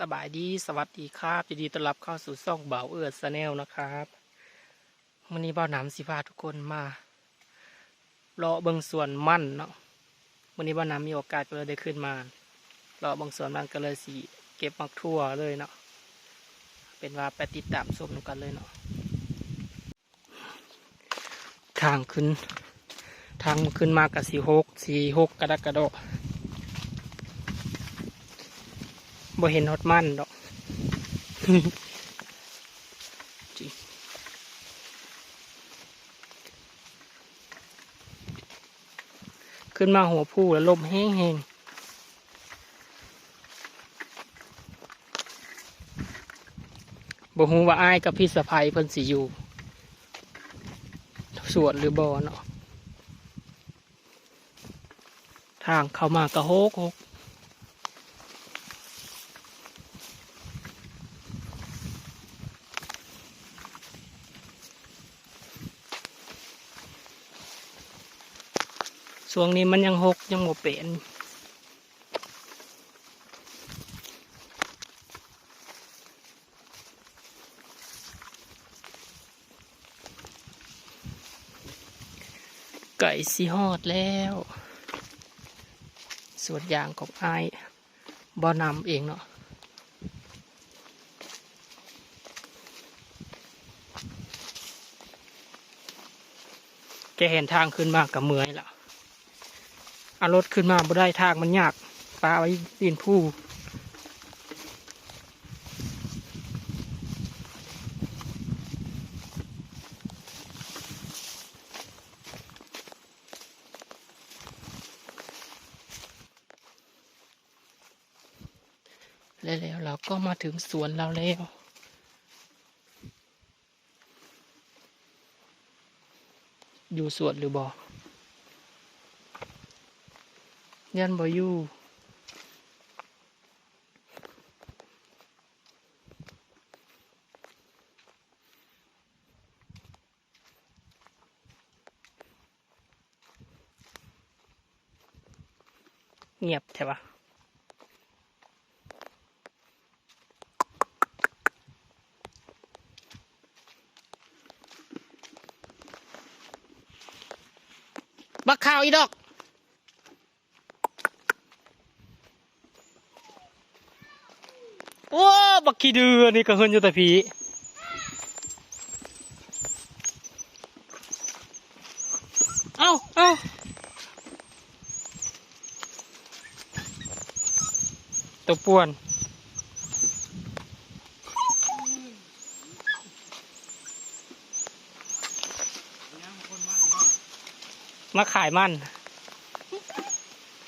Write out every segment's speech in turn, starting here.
สบายดีสวัสดีครับยินดีต้อนรับเข้าสู่ซ่องเบาเอือดแนลนะครับวันนี้เบาหนำสิพาทุกคนมาเลาะเบิงส่วนมั่นเนาะวันนี้เบาหนำมีโอกาสก็เลยได้ขึ้นมาเลาะเบิงส่วนมันก็เลยสีเก็บมักทั่วเลยเนาะเป็นว่าไปติดตามชมกันเลยเนาะทางขึ้น ทางขึ้นมากับสีหกสีหกกระดักกระโดด บ่เห็นฮอตมันดอกขึ้นมาหัวผู้แล้วลมแห้งแหงบ่ฮู้ว่าอ้ายกับพี่สะพายเพิ่นสิอยู่สวนหรือบ่เนาะทางเข้ามากระโฮกโฮก ช่วงนี้มันยังหกยังโมเป็นไก่สีฮอดแล้วส่วนยางของไอ้บ่อนำเองเนาะแกเห็นทางขึ้นมากกับเมื่อยแล้ว เอารถขึ้นมาบ่ได้ทางมันยากปลาไว้ปีนผู้แล้วเราก็มาถึงสวนเราแล้ว อยู่สวนหรือบ่ ยันบ่อยู่เงียบใช่ปะบักข่าวอีดอก โอ้ บักขี้เดือนี่ก็เฮินอยู่แต่ผีเอ้าเอ้าตัวป่วนมาขายมัน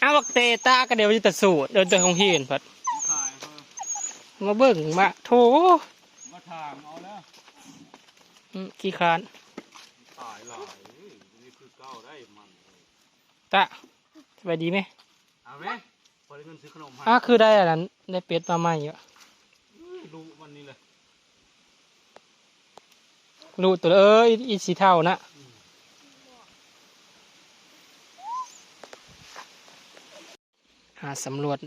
เอาบักเตตาก็เดี๋ยวจะตัดสูตรเดี๋ยวจะคงเห็นพัด มมาเบิ่งมาโถมาถางเอาแล้วอืมขี้คร้านขายหลายเอ้ยนี่คือเก้าได้มันตะสบายดีไหมเอาไหมพอได้เงินซื้อขนมให้อะคือได้อันนั้นได้เป็ดมาใหม่อยู่รู้วันนี้เลยรู้ตัวเอ้ยอีสีเท่านะหาสำรวจ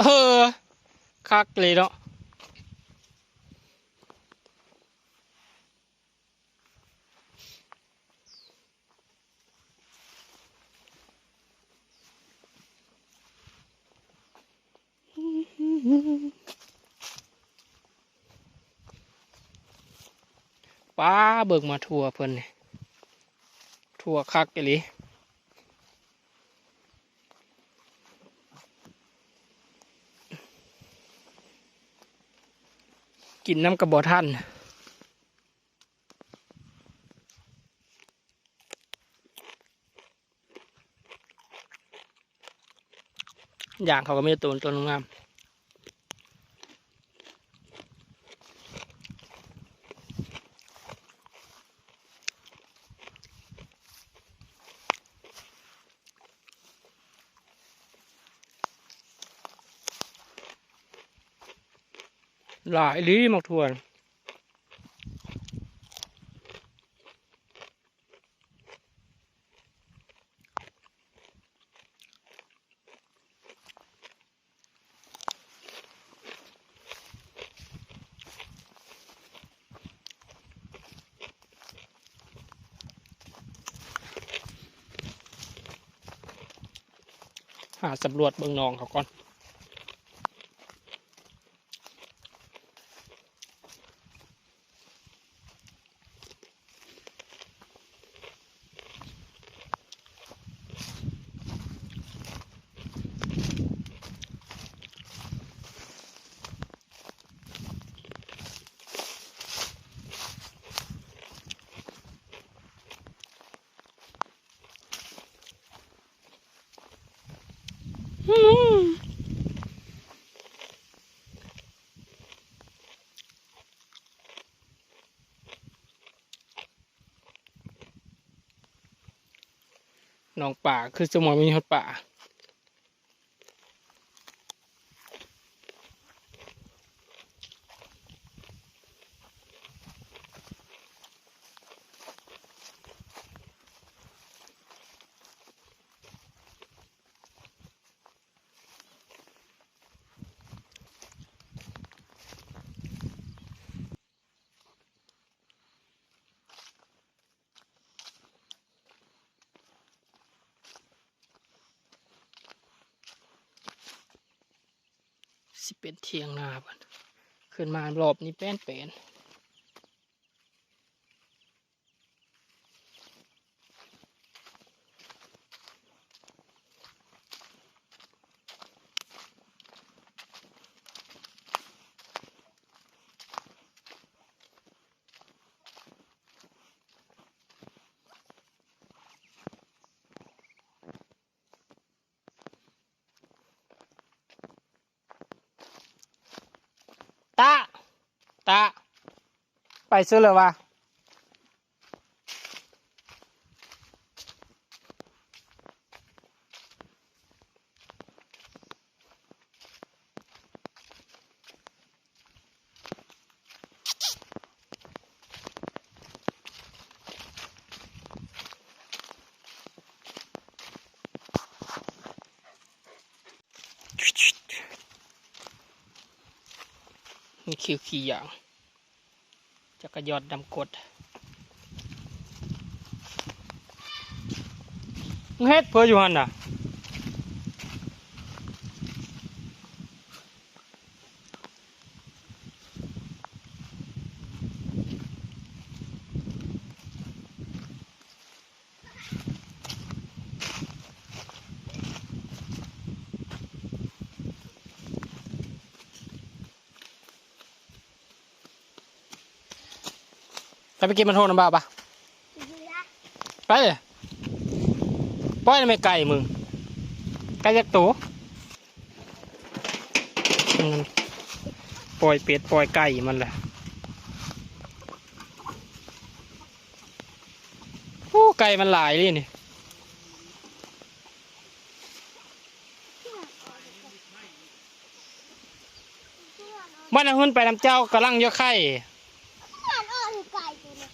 เออ คักเลยเนาะป้าเบิกมาทัวเพิ่นทัวคักอีหลี กินน้ำกระบอกท่านอย่างเขาก็ไม่ตัวตัวงาม หลายลีมากทวนหาสำรวจเบื้องนองเขาก่อน หนองป่าคือสมองมีฮอดป่า สิเป็นเทียงนาบันขึ้นมารอบนี้แป้นเป็น ตาตาไปซื้อเลยวะ นี่คือขี้ยางจักรยอดดำกดเฮ็ดเพื่ออยู่หันน่ะ ไปไปกินมันโทน้ำบ้าปะไปเลยปล่อยไม่ไก่มึงไก่ยักษ์ตัวปล่อยเป็ดปล่อยไก่มันแหละโอ้ไก่มันหลายเลยนี่มันเอาขึ้นไปน้ำเจ้ากำลังเยอะไข่ มันอ้อหรือไก่ตัวเนี่ย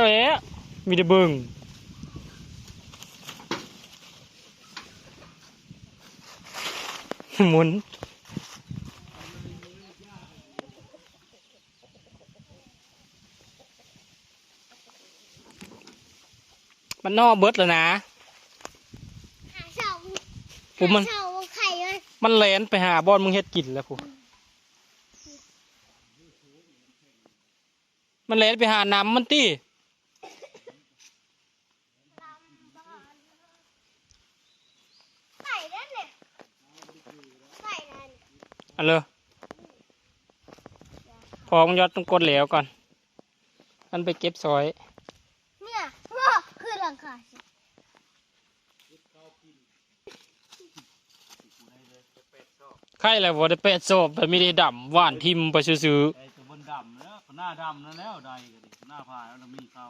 เจ้าเอ๋มีแต่เบิงหมุนมันนอกเบิดแล้วนะหาเสาผมมันหาเสาไข่เลยมันแลนไปหาบอนมึงเฮ็ดกินแล้วผมมันแลนไปหาน้ำมันตี ไก่นั่นเนี่ยไก่นั่น อันเลยพอมึงยอดต้องกดเหลวก่อน มันไปเก็บซอย เนี่ยว้าคือหลังคาสิใครแหละว่าได้เป็ดโซบแต่ไม่ได้ดำหวานทิมไปซื้อไอ้ตัวบนดำแล้วหน้าดำนั่นแล้วใดกันดิหน้าผาแล้วมีเขา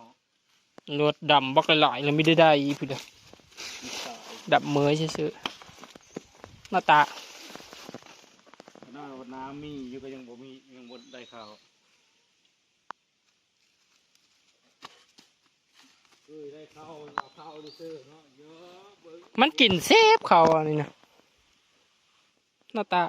ๆรถดำบักหลายๆแล้วไม่ได้ได้อีพี่เด้อมีสายดำเมยซื้อๆหน้าตาห น้ำมีอยู่ก็ยังบ่มียังบ่ได้ข้าวเอ้ยได้ข้าวเอาข้าวดิซอร์เนาะเยอะมันกินเซฟเขาอันนี้นะหน้าตา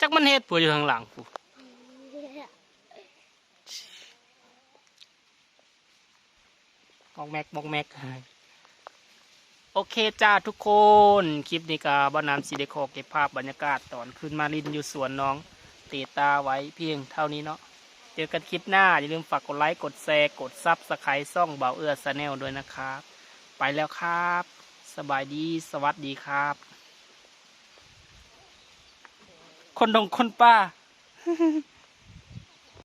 จักมันเฮ็ดปัวอยู่ข้างหลังกู แม็กบอกแม็กโอเคจ้าทุกคน คลิปนี้ก็บ้านน้ำสีเดคอเก็บภาพบรรยากาศตอนขึ้นมาลินอยู่สวนน้องเตตาไว้เพียงเท่านี้เนาะเจอกันคลิปหน้า อย่าลืมฝากกดไลค์ กดแชร์ กดซับสไครต์ซ่องเบาเอื้อสแนลด้วยนะครับ ไปแล้วครับ สบายดีสวัสดีครับ คนดงคนป้า